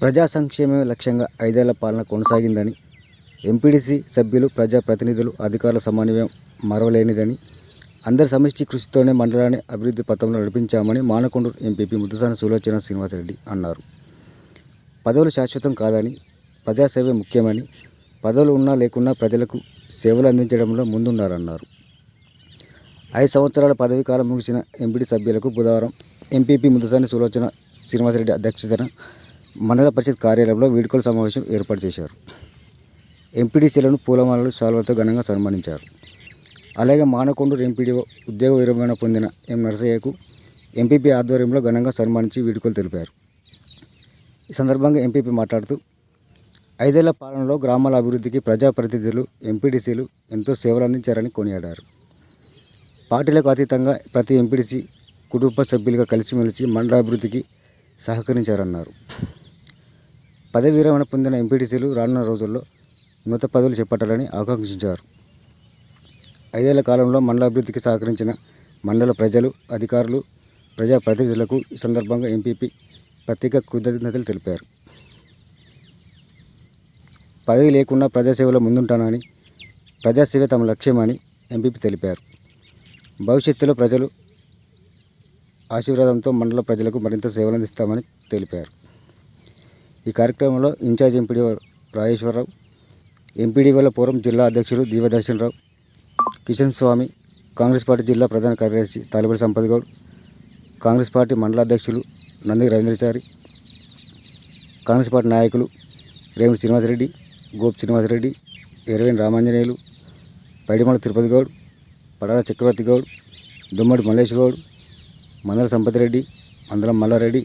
ప్రజా సంక్షేమమే లక్ష్యంగా ఐదేళ్ళ పాలన కొనసాగిందని ఎంపీడీసీ సభ్యులు ప్రజాప్రతినిధులు అధికారుల సమన్వయం మరవలేనిదని అందరి సమిష్టి కృషితోనే మండలాన్ని అభివృద్ధి పథంలో నడిపించామని మానకొండూరు ఎంపీపీ ముద్దుసాని సులోచన శ్రీనివాసరెడ్డి అన్నారు. పదవులు శాశ్వతం కాదని ప్రజాసేవే ముఖ్యమని పదవులు ఉన్నా లేకున్నా ప్రజలకు సేవలు అందించడంలో ముందున్నారన్నారు. ఐదు సంవత్సరాల పదవీ కాలం ముగిసిన ఎంపీడీ సభ్యులకు బుధవారం ఎంపీపీ ముద్దసాని సులోచన శ్రీనివాసరెడ్డి అధ్యక్షతన మండల పరిషత్ కార్యాలయంలో వీడ్కోలు సమావేశం ఏర్పాటు చేశారు. ఎంపీడీసీలను పూలమాలలు శాలువలతో ఘనంగా సన్మానించారు. అలాగే మానకొండూరు ఎంపీడీఓ ఉద్యోగ విరమణ పొందిన ఎం నరసయ్యకు ఎంపీపీ ఆధ్వర్యంలో ఘనంగా సన్మానించి వీడ్కోలు తెలిపారు. ఈ సందర్భంగా ఎంపీపీ మాట్లాడుతూ ఐదేళ్ళ పాలనలో గ్రామాల అభివృద్ధికి ప్రజాప్రతినిధులు ఎంపీడీసీలు ఎంతో సేవలు అందించారని కొనియాడారు. పార్టీలకు అతీతంగా ప్రతి ఎంపీడీసీ కుటుంబ సభ్యులుగా కలిసిమెలిసి మండల అభివృద్ధికి సహకరించారన్నారు. పదవి విరమణ పొందిన ఎంపీటీసీలు రానున్న రోజుల్లో ఉన్నత పదవులు చేపట్టాలని ఆకాంక్షించారు. ఐదేళ్ళ కాలంలో మండల అభివృద్ధికి సహకరించిన మండల ప్రజలు అధికారులు ప్రజాప్రతినిధులకు ఈ సందర్భంగా ఎంపీపీ ప్రత్యేక కృతజ్ఞతలు తెలిపారు. పదవి లేకుండా ప్రజాసేవలో ముందుంటానని ప్రజాసేవ తమ లక్ష్యమని ఎంపీపీ తెలిపారు. భవిష్యత్తులో ప్రజలు ఆశీర్వాదంతో మండల ప్రజలకు మరింత సేవలు అందిస్తామని తెలిపారు. ఈ కార్యక్రమంలో ఇన్ఛార్జ్ ఎంపీడీ రాజేశ్వరరావు ఎంపీడీఓల పూర్వం జిల్లా అధ్యక్షులు దీవదర్శనరావు కిషన్ స్వామి కాంగ్రెస్ పార్టీ జిల్లా ప్రధాన కార్యదర్శి తాలిబడి సంపత్ గౌడ్ కాంగ్రెస్ పార్టీ మండల అధ్యక్షులు నంది రవీంద్రచారి కాంగ్రెస్ పార్టీ నాయకులు రేవుడి శ్రీనివాసరెడ్డి గోప్ శ్రీనివాసరెడ్డి ఎరవేన్ రామాంజనేయులు పైడిమల తిరుపతి గౌడ్ పడాల చక్రవర్తి గౌడ్ దుమ్మడి మల్లేష్ గౌడ్ మందల సంపతిరెడ్డి మందలం మల్లారెడ్డి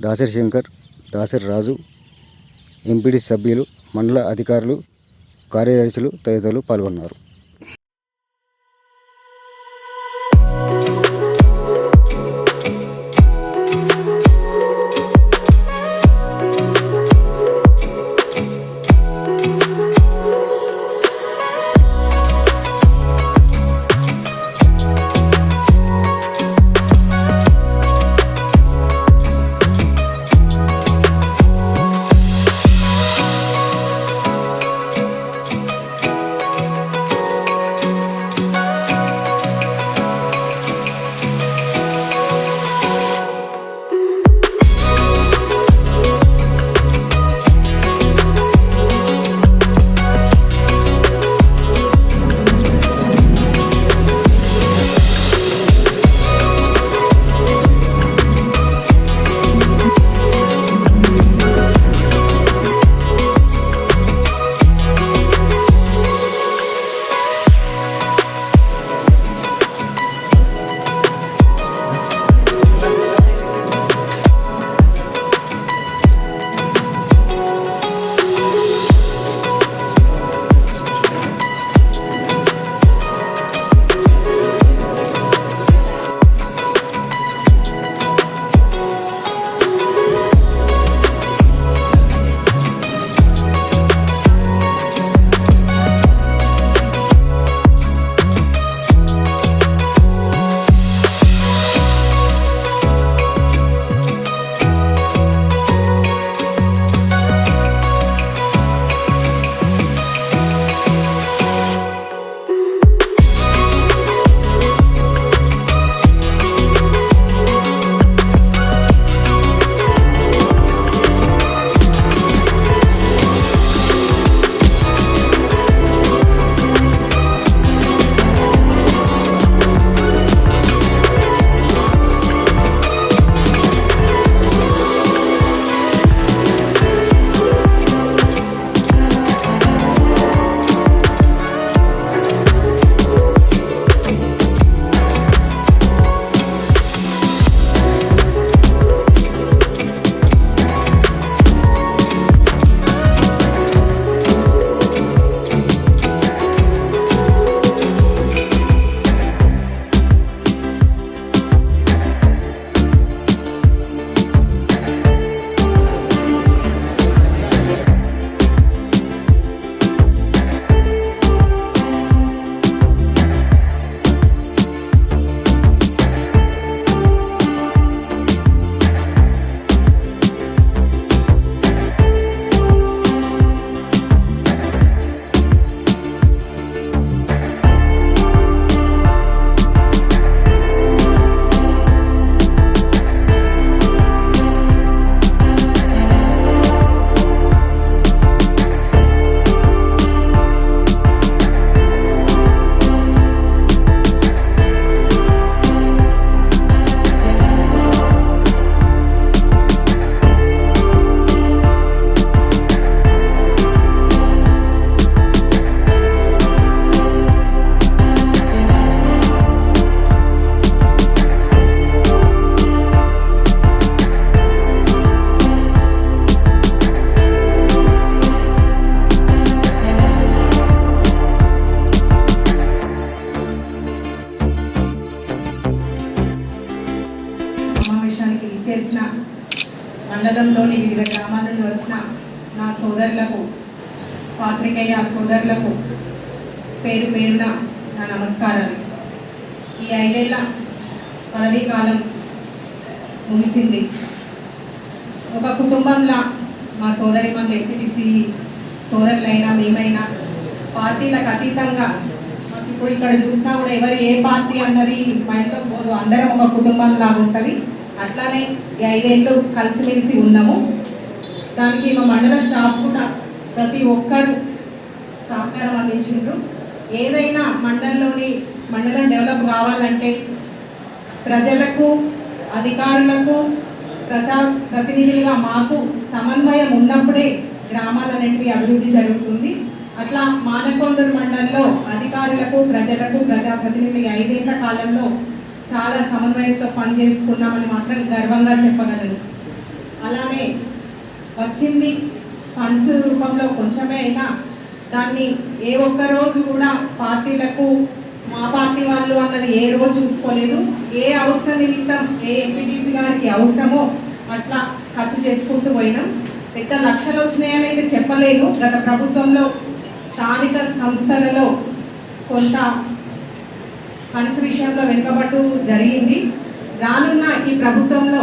దాసరి శంకర్ దాసరి రాజు ఎంపీడీ సభ్యులు మండల అధికారులు కార్యదర్శులు తదితరులు పాల్గొన్నారు. సోదరులకు పాత్రికేయ సోదరులకు పేరు పేరున నా నమస్కారాలు. ఈ ఐదేళ్ళ పదవీ కాలం ముగిసింది. ఒక కుటుంబంలా మా సోదరి మన ఎత్తిసి సోదరులైనా మేమైనా పార్టీలకు అతీతంగా మాకు ఇప్పుడు ఇక్కడ చూసినా కూడా ఎవరు ఏ పార్టీ అన్నది మైండ్లో పోదు. అందరం ఒక కుటుంబంలాగా ఉంటుంది. అట్లానే ఈ ఐదేళ్ళు కలిసిమెలిసి ఉన్నాము. దానికి మా మండల స్టాఫ్ కూడా ప్రతి ఒక్కరు సహకారం అందించిండ్రు ఏదైనా మండలంలోని మండలం డెవలప్ కావాలంటే ప్రజలకు అధికారులకు ప్రజా ప్రతినిధులుగా మాకు సమన్వయం ఉన్నప్పుడే గ్రామాలన్నింటినీ అభివృద్ధి జరుగుతుంది. అట్లా మానకొండూరు మండలంలో అధికారులకు ప్రజలకు ప్రజాప్రతినిధులు ఐదేళ్ళ కాలంలో చాలా సమన్వయంతో పనిచేసుకున్నామని మాత్రం గర్వంగా చెప్పగలను. అలానే వచ్చింది. ఫండ్స్ రూపంలో కొంచెమే అయినా దాన్ని ఏ ఒక్క రోజు కూడా పార్టీలకు మా పార్టీ వాళ్ళు అన్నది ఏ రోజు చూసుకోలేదు. ఏ అవసరం నిమిత్తం ఏ ఎంపీటీసీ గారికి అవసరమో అట్లా ఖర్చు చేసుకుంటూ పోయినాం. పెద్ద లక్షలు వచ్చినాయని అయితే చెప్పలేను. గత ప్రభుత్వంలో స్థానిక సంస్థలలో కొంత ఫండ్స్ విషయంలో వెనుకబట్టు జరిగింది. రానున్న ఈ ప్రభుత్వంలో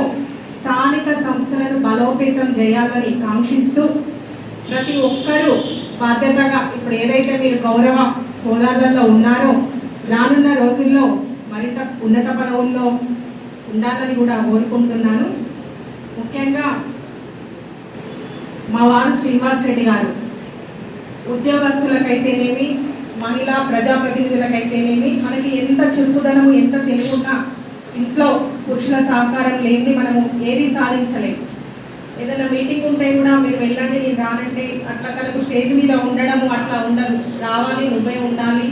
స్థానిక సంస్థలను బలోపేతం చేయాలని కాంక్షిస్తూ ప్రతి ఒక్కరూ బాధ్యతగా ఇప్పుడు ఏదైతే మీరు గౌరవ హోదాలలో ఉన్నారో రానున్న రోజుల్లో మరింత ఉన్నత పదవుల్లో ఉండాలని కూడా కోరుకుంటున్నాను. ముఖ్యంగా మా వారు శ్రీనివాస్ రెడ్డి గారు. ఉద్యోగస్తులకైతేనేమి మహిళా ప్రజాప్రతినిధులకైతేనేమి మనకి ఎంత చురుకుదనము ఎంత తెలివున్నా ఇంట్లో పురుషుల సహకారం లేనిది మనము ఏది సాధించలేము ఏదైనా మీటింగ్ ఉంటే కూడా మీరు వెళ్ళండి నేను రానంటే అట్లా తనకు స్టేజ్ మీద ఉండడము అట్లా ఉండదు. రావాలి నువ్వే ఉండాలి.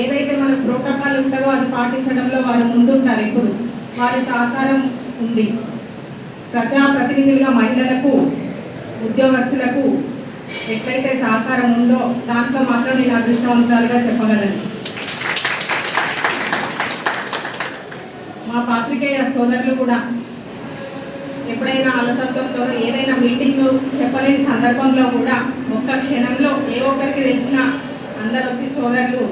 ఏదైతే మన ప్రోటోకాల్ ఉంటుందో అది పాటించడంలో వారు ముందుంటారు ఎప్పుడు. వారి సహకారం ఉంది. ప్రజా ప్రతినిధులుగా మహిళలకు ఉద్యోగస్తులకు ఎట్లయితే సహకారం ఉందో దాంట్లో మాత్రం నేను అదృష్టవంతురాలుగా చెప్పగలను. మా సోదరులు కూడా ఎప్పుడైనా అలసత్వంతో ఏదైనా మీటింగ్ చెప్పలేని సందర్భంలో కూడా ఒక్క క్షణంలో ఏ ఒక్కరికి తెలిసిన అందరు వచ్చి సోదరులు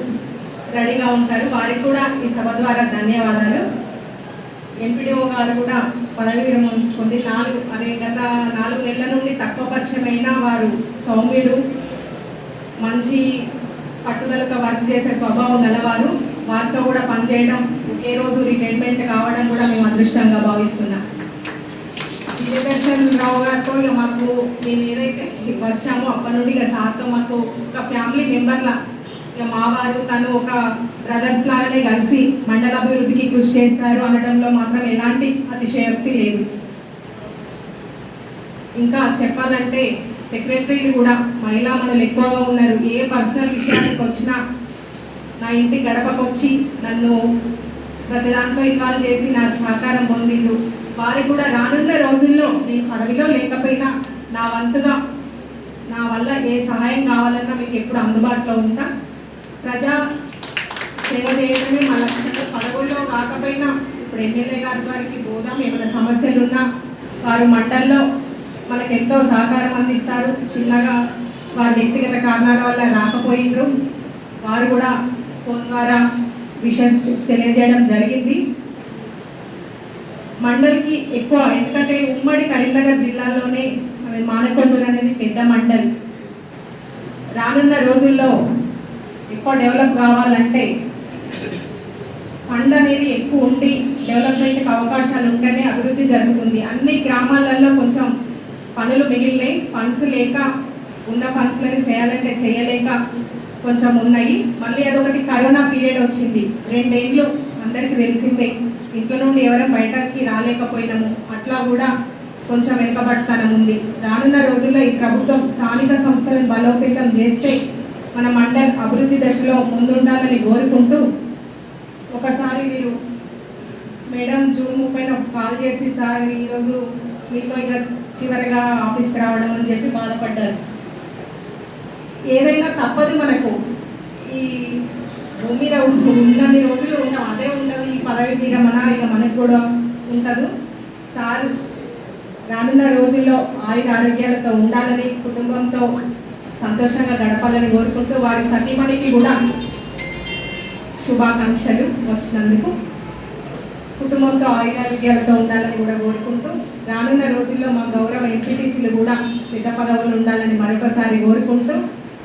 రెడీగా ఉంటారు. వారికి కూడా ఈ సభ ద్వారా ధన్యవాదాలు. ఎంపీడీఓ గారు కూడా పదవి విరమణ పొంది నాలుగు అదే గత నాలుగు నెలల నుండి తక్కువ పరిచయమైన వారు సౌమ్యుడు మంచి పట్టుదలతో వర్క్ చేసే స్వభావం గలవారు. వారితో కూడా పనిచేయడం ఒకే రోజు రిటైర్మెంట్ కావడం కూడా మేము అదృష్టంగా భావిస్తున్నాం. విజయదర్శన్ రావు గారితో ఇక మాకు మేము ఏదైతే వచ్చామో అప్పటి నుండి ఇక సార్తో మాకు ఒక ఫ్యామిలీ మెంబర్లా ఇక మా వారు తను ఒక బ్రదర్స్ లాగానే కలిసి మండల అభివృద్ధికి కృషి చేస్తారు అనడంలో మాత్రం ఎలాంటి అతిశయోక్తి లేదు. ఇంకా చెప్పాలంటే సెక్రటరీలు కూడా మహిళా మనులు ఎక్కువగా ఉన్నారు. ఏ పర్సనల్ విషయానికి వచ్చినా నా ఇంటి గడపకొచ్చి నన్ను ప్రతి దాంట్లో ఇన్వాల్వ్ చేసి నా సహకారం పొందిండు వారికి కూడా రానున్న రోజుల్లో నేను పదవిలో లేకపోయినా నా వంతుగా నా వల్ల ఏ సహాయం కావాలన్నా మీకు ఎప్పుడు అందుబాటులో ఉంటా. ప్రజా సేవ చేయడమే మా లక్ష్యంగా పదవుల్లో కాకపోయినా ఇప్పుడు ఎమ్మెల్యే గారి వారికి పోదాం ఏమైనా సమస్యలు ఉన్నా వారు మండల్లో మనకు ఎంతో సహకారం అందిస్తారు. చిన్నగా వారి వ్యక్తిగత కారణాల వల్ల రాకపోయిండ్రు. వారు కూడా ఫోన్ ద్వారా విషయం తెలియజేయడం జరిగింది. మండలికి ఎక్కువ ఎందుకంటే ఉమ్మడి కరీంనగర్ జిల్లాలోనే అది మానకొండూరు అనేది పెద్ద మండలి. రానున్న రోజుల్లో ఎక్కువ డెవలప్ కావాలంటే ఫండ్ అనేది ఎక్కువ ఉండి డెవలప్మెంట్కి అవకాశాలు ఉంటేనే అభివృద్ధి జరుగుతుంది. అన్ని గ్రామాలలో కొంచెం పనులు మిగిలినాయి. ఫండ్స్ లేక ఉన్న ఫండ్స్లను చేయాలంటే చేయలేక కొంచెం ఉన్నాయి. మళ్ళీ అదొకటి కరోనా పీరియడ్ వచ్చింది. రెండేళ్ళు అందరికీ తెలిసిందే. ఇంట్లో నుండి ఎవరం బయటకి రాలేకపోయినాము. అట్లా కూడా కొంచెం వెనుకబడతానం ఉంది. రానున్న రోజుల్లో ఈ ప్రభుత్వం స్థానిక సంస్థలను బలోపేతం చేస్తే మన మండల్ అభివృద్ధి దశలో ముందుండాలని కోరుకుంటూ ఒకసారి మీరు మేడం జూన్ ముప్పై కాల్ చేసి సార్ ఈరోజు మీతో ఇక చివరిగా ఆఫీస్కి రావడం అని చెప్పి బాధపడ్డారు. ఏదైనా తప్పదు మనకు. ఈ భూమి మీద ఉన్నన్ని రోజులు ఉంటాం అదే ఉండదు. ఈ పదవి విరమణ ఇక మనకు కూడా ఉండదు. సార్ రానున్న రోజుల్లో ఆయుర ఆరోగ్యాలతో ఉండాలని కుటుంబంతో సంతోషంగా గడపాలని కోరుకుంటూ వారి సతీమణికి కూడా శుభాకాంక్షలు వచ్చినందుకు కుటుంబంతో ఆయురారోగ్యాలతో ఉండాలని కూడా కోరుకుంటూ రానున్న రోజుల్లో మా గౌరవ ఎంపీటీసీలు కూడా పెద్ద పదవులు ఉండాలని మరొకసారి కోరుకుంటూ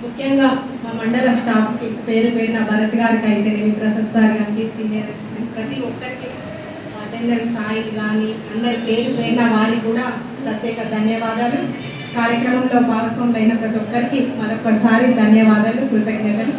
ముఖ్యంగా మా మండల స్టాఫ్కి పేరు పేరున భరత్ గారికి అయితేనేమి ప్రసాద్ సార్ గారికి సీనియర్ ప్రతి ఒక్కరికి అటెండెన్స్ సాయి కానీ అందరి పేరు పేరున వారికి కూడా ప్రత్యేక ధన్యవాదాలు. కార్యక్రమంలో భాగస్వాములైన ప్రతి ఒక్కరికి మరొకసారి ధన్యవాదాలు కృతజ్ఞతలు.